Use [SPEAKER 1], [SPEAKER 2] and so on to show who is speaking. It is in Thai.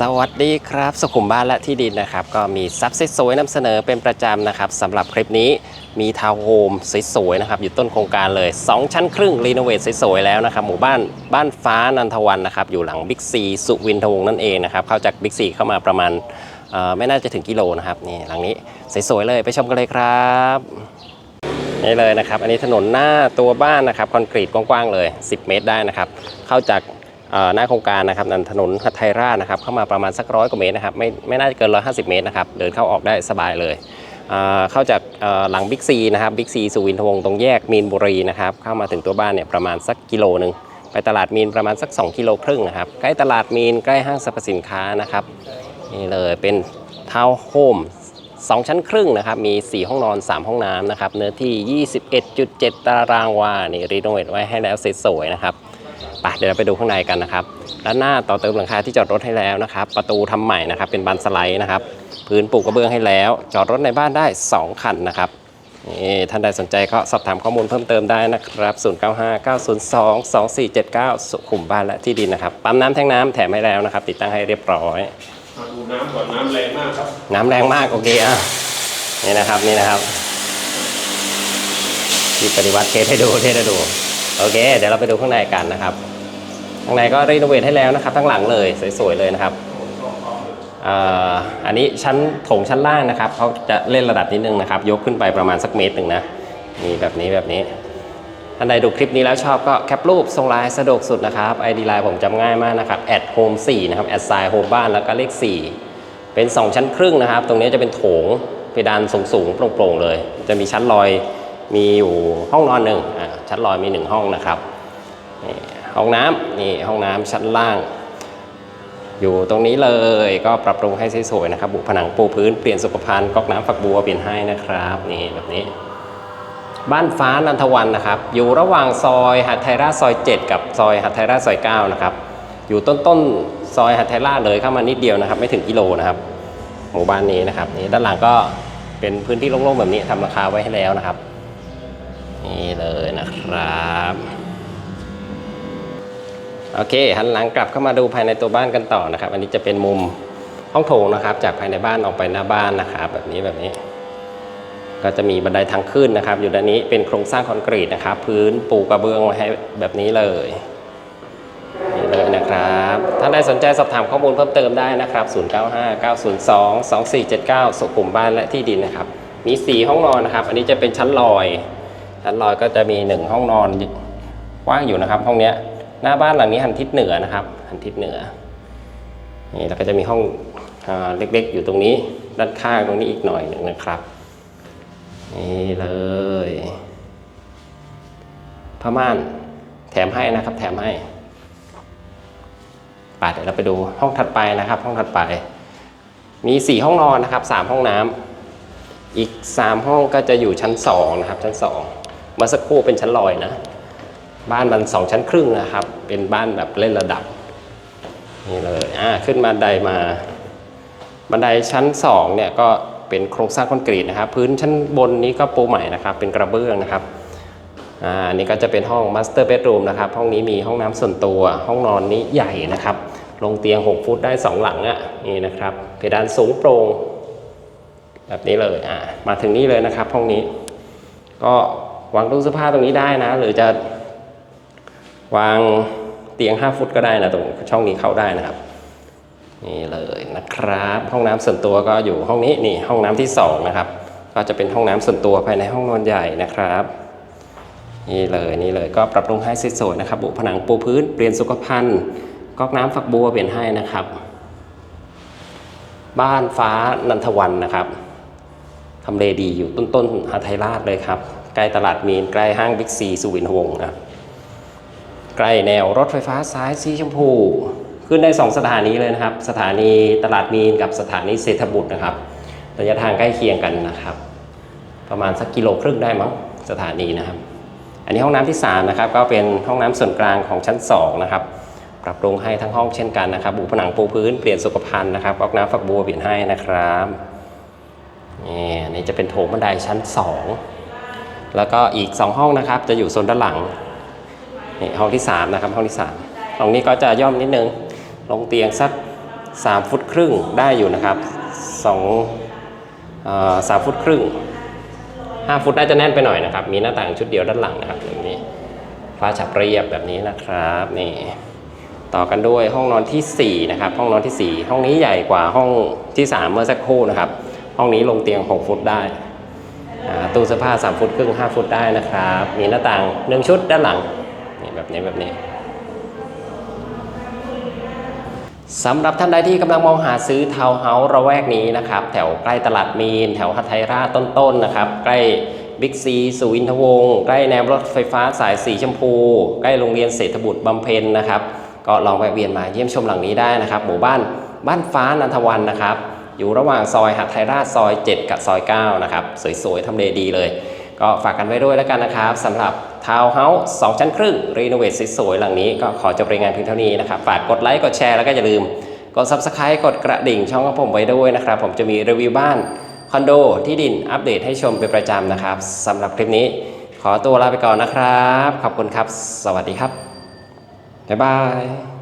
[SPEAKER 1] สวัสดีครับ สุขุมบ้านและที่ดินนะครับ ก็มีซับสวยๆนำเสนอเป็นประจำนะครับสำหรับคลิปนี้มีทาวน์โฮมสวยๆนะครับ อยู่ต้นโครงการเลย 2 ชั้นครึ่งรีโนเวทสวยๆแล้วนะครับ หมู่บ้านบ้านฟ้านันทวันนะครับ อยู่หลังบิ๊กซีสุวินทวงศ์นั่นเองนะครับ เข้าจากบิ๊กซีเข้ามาประมาณไม่น่าจะถึงกิโลนะครับนี่หลังนี้สวยๆเลยไปชมกันเลยครับนี่เลยนะครับ อันนี้ถนนหน้าตัวบ้านนะครับคอนกรีตกว้างๆเลย 10 เมตรได้นะครับ เข้าจาก หน้าโครงการนะครับนันถนนหัดไทราชนะครับเข้ามาประมาณสักร้อยกว่าเมตรนะครับไม่ไม่น่าจะเกิน 150 เมตรนะครับเดินเข้าออกได้สบายเลยเข้าจากหลังบิ๊กซีนะครับบิ๊กซีสุวินทวงศ์ตรงแยกมีนบุรีนะครับเข้ามาถึงตัวบ้านเนี่ยประมาณสักกิโลหนึ่งไปตลาดมีนประมาณสัก 2 กิโลครึ่งนะครับใกล้ตลาดมีนใกล้ห้างสรรพสินค้านะครับนี่เลยเป็นทาวน์โฮม2 ชั้นครึ่งนะครับมี 4 ห้องนอน 3 ห้องน้ำนะครับเนื้อที่ 21.7 ตารางวานี่รีโนเวทไว้ให้แล้วสวยๆนะครับ ไปเดี๋ยวเราไปดูข้างในกันนะครับ ด้านหน้าต่อเติมหลังคาที่จอดรถให้แล้วนะครับ ประตูทำใหม่นะครับ เป็นบานสไลด์นะครับ พื้นปูกระเบื้องให้แล้ว จอดรถในบ้านได้ 2 คันนะครับนี่ท่านใดสนใจก็สอบถามข้อมูลเพิ่มเติมได้นะครับ 0959022479 สุขุมบ้านและที่ดินนะครับ ปั๊มน้ำแทงน้ำแถมให้แล้วนะครับ ติดตั้งให้เรียบร้อย
[SPEAKER 2] มาดูน้ำก่อนน้ำแรงมากครับ
[SPEAKER 1] น้ำแรงมากโอเคอะนี่นะครับนี่นะครับ ที่ปฏิวัติเทสให้ดูเทสให้ดู โอเค เดี๋ยวเราไปดูข้างในกันนะครับ ข้างในก็รีโนเวทให้แล้วนะครับทั้งหลังเลยสวยๆเลยนะครับอันนี้ชั้นโถงชั้นล่างนะครับเขาจะเล่นระดับนิดนึงนะครับ ยกขึ้นไปประมาณสักเมตรหนึ่งนะนี่แบบนี้แบบนี้ท่านใดดูคลิปนี้แล้วชอบก็แคปรูปส่งไลน์สะดวกสุดนะครับ ID ไลน์ผมจำง่ายมากนะครับแอดโฮม4นะครับแอดไซน์โฮมบ้านแล้วก็เลข 4 เป็น 2 ชั้นครึ่งนะครับ ตรงนี้จะเป็นโถงเพดานสูงๆโปร่งๆเลย จะมีชั้นลอยมีอยู่ห้องนอนหนึ่งชั้นลอยมี 1 ห้องนะครับ ห้องน้ำนี่ห้องน้ำชั้นล่าง อยู่ตรงนี้เลยก็ปรับปรุงให้สวยๆนะครับบุผนังปูพื้นเปลี่ยนสุขภัณฑ์ก๊อกน้ำฝักบัวเปลี่ยนให้นะครับนี่แบบนี้ บ้านฟ้านันทวันนะครับ อยู่ระหว่างซอยหัดไทยราซอย 7 กับซอยหัดไทยราซอย9นะครับอยู่ต้นๆซอยหัดไทยราเลยเข้ามานิดเดียวนะครับ ไม่ถึงกิโลนะครับหมู่บ้านนี้นะครับนี่ด้านหลังก็เป็นพื้นที่โล่งๆแบบนี้ทำราคาไว้ให้แล้วนะครับ นี่เลยนะครับ โอเคหันหลังกลับเข้ามาดูภายในตัวบ้านกันต่อนะครับ อันนี้จะเป็นมุมห้องโถงนะครับ จากภายในบ้านออกไปหน้าบ้านนะครับแบบนี้แบบนี้ ก็จะมีบันไดทางขึ้นนะครับ อยู่ด้านนี้เป็นโครงสร้างคอนกรีตนะครับ พื้นปูกระเบื้องไว้ให้แบบนี้เลยนี่เลยนะครับท่านใดสนใจสอบถามข้อมูลเพิ่มเติมได้นะครับ 0959022479 สุขุมบ้านและที่ดินนะครับ มี 4 ห้องนอนนะครับ อันนี้จะเป็นชั้นลอย ชั้นลอยก็จะมี 1 ห้องนอนว่างอยู่นะครับ ห้องเนี้ย หน้าบ้านหลังนี้หันทิศเหนือนะครับ หันทิศเหนือนี่แล้วก็จะมีห้องอเล็กๆ อยู่ตรงนี้ ด้านข้างตรงนี้อีกหน่อยหนึ่งนะครับนี่เลยผ้าม่านแถมให้นะครับ แถมให้ไปเดี๋ยวเราไปดูห้องถัดไปนะครับ ห้องถัดไป มี4ห้องนอนนะครับ3ห้องน้ำอีก3ห้องก็จะอยู่ชั้น2นะครับ ชั้น2เมื่อสักครู่เป็นชั้นลอยนะ บ้านมัน2ชั้นครึ่งนะครับ เป็นบ้านแบบเล่นระดับนี่เลยอ่าขึ้นมาบันไดมา บันไดชั้น2เนี่ยก็เป็นโครงสร้างคอนกรีตนะครับ พื้นชั้นบนนี้ก็ปูใหม่นะครับ เป็นกระเบื้องนะครับอ่านนี้ก็จะเป็นห้องมาสเตอร์เบดรูมนะครับ ห้องนี้มีห้องน้ำส่วนตัว ห้องนอนนี้ใหญ่นะครับ ลงเตียง 6 ฟุตได้ 2 หลังอะ่ะนี่นะครับเพดานสูงโปร่งแบบนี้เลยอ่ามาถึงนี่เลยนะครับ ห้องนี้ ก็วางตู้เสื้อผ้าตรงนี้ได้นะ หรือจะ วางเตียง 5 ฟุตก็ได้นะตรงช่องนี้เข้าได้นะครับ นี่เลยนะครับ ห้องน้ำส่วนตัวก็อยู่ห้องนี้นี่ห้องน้ำที่สองนะครับ ก็จะเป็นห้องน้ำส่วนตัวภายในห้องนอนใหญ่นะครับนี่เลยนี่เลยก็ปรับปรุงให้สวยๆนะครับบุผนังปูพื้นเปลี่ยนสุขภัณฑ์ก๊อกน้ำฝักบัวเปลี่ยนให้นะครับ บ้านฟ้านันทวันนะครับทำเลดีอยู่ต้นๆหาไทยราชเลยครับ ใกล้ตลาดมีนใกล้ห้างบิ๊กซีสุวินทวงศ์นะครับ ใกล้แนวรถไฟฟ้าสายสีชมพู ขึ้นได้ 2 สถานีเลยนะครับ สถานีตลาดมีนกับสถานีเศรษฐบุตรนะครับ ระยะทางใกล้เคียงกันนะครับ ประมาณสักกิโลครึ่งได้มั้งสถานีนะครับ อันนี้ห้องน้ำที่3นะครับก็เป็นห้องน้ำส่วนกลางของชั้น 2 นะครับ ปรับปรุงให้ทั้งห้องเช่นกันนะครับบุผนังปูพื้นเปลี่ยนสุขภัณฑ์นะครับก๊อกน้ำฝักบัวเปลี่ยนให้นะครับนี่นนี้จะเป็นโถงบันไดชั้น 2 แล้วก็อีก 2 ห้องนะครับ จะอยู่โซนด้านหลัง นี่ห้องที่3นะครับห้องที่3ห้องนี้ก็จะย่อมนิดนึงลงเตียงสัก 3 ฟุตครึ่งได้อยู่นะครับ2เอ่อ3ฟุตครึ่ง 5 ฟุตน่าจะแน่นไปหน่อยนะครับ มีหน้าต่างชุดเดียวด้านหลังนะครับแบบนี้ฟ้าฉับเรียบแบบนี้นะครับนี่ต่อกันด้วยห้องนอนทีสี่4นะครับห้องนอนทีสี่ 4 ห้องนี้ใหญ่กว่าห้องที่ 3 เมื่อสักครู่นะครับ ห้องนี้ลงเตียง 6 ฟุตได้ตู้เสื้อผ้า3ฟุตครึ่ง5ฟุตได้นะครับ มีหน้าต่างหนึ่งชุดด้านหลัง นี่แบบนี้แบบนี้สำหรับท่านใดที่กำลังมองหาซื้อทาวน์เฮาส์ระแวกนี้นะครับ แถวใกล้ตลาดมีน แถวฮัทไทราต้นๆนะครับ ใกล้บิ๊กซีสุวินทวงศ์ใกล้แนวรถไฟฟ้าสายสีชมพู ใกล้โรงเรียนเศรษฐบุตรบำเพ็ญนะครับ ก็ลองแวะเวียนมาเยี่ยมชมหลังนี้ได้นะครับ หมู่บ้านบ้านฟ้านันทวันนะครับ อยู่ระหว่างซอยหัทไทราชซอย 7 กับซอย 9 นะครับ สวยๆทำเลดีเลย ก็ฝากกันไว้ด้วยแล้วกันนะครับสำหรับ ทาวน์เฮาส์สองชั้นครึ่งรีโนเวทสวยๆหลังนี้ก็ขอจบรายงานเพียงเท่านี้นะครับ ฝากกดไลค์กดแชร์แล้วก็อย่าลืม กด Subscribe กดกระดิ่งช่องของผมไว้ด้วยนะครับ ผมจะมีรีวิวบ้านคอนโดที่ดินอัปเดตให้ชมเป็นประจำนะครับสำหรับคลิปนี้ ขอตัวลาไปก่อนนะครับ ขอบคุณครับ สวัสดีครับบ๊ายบาย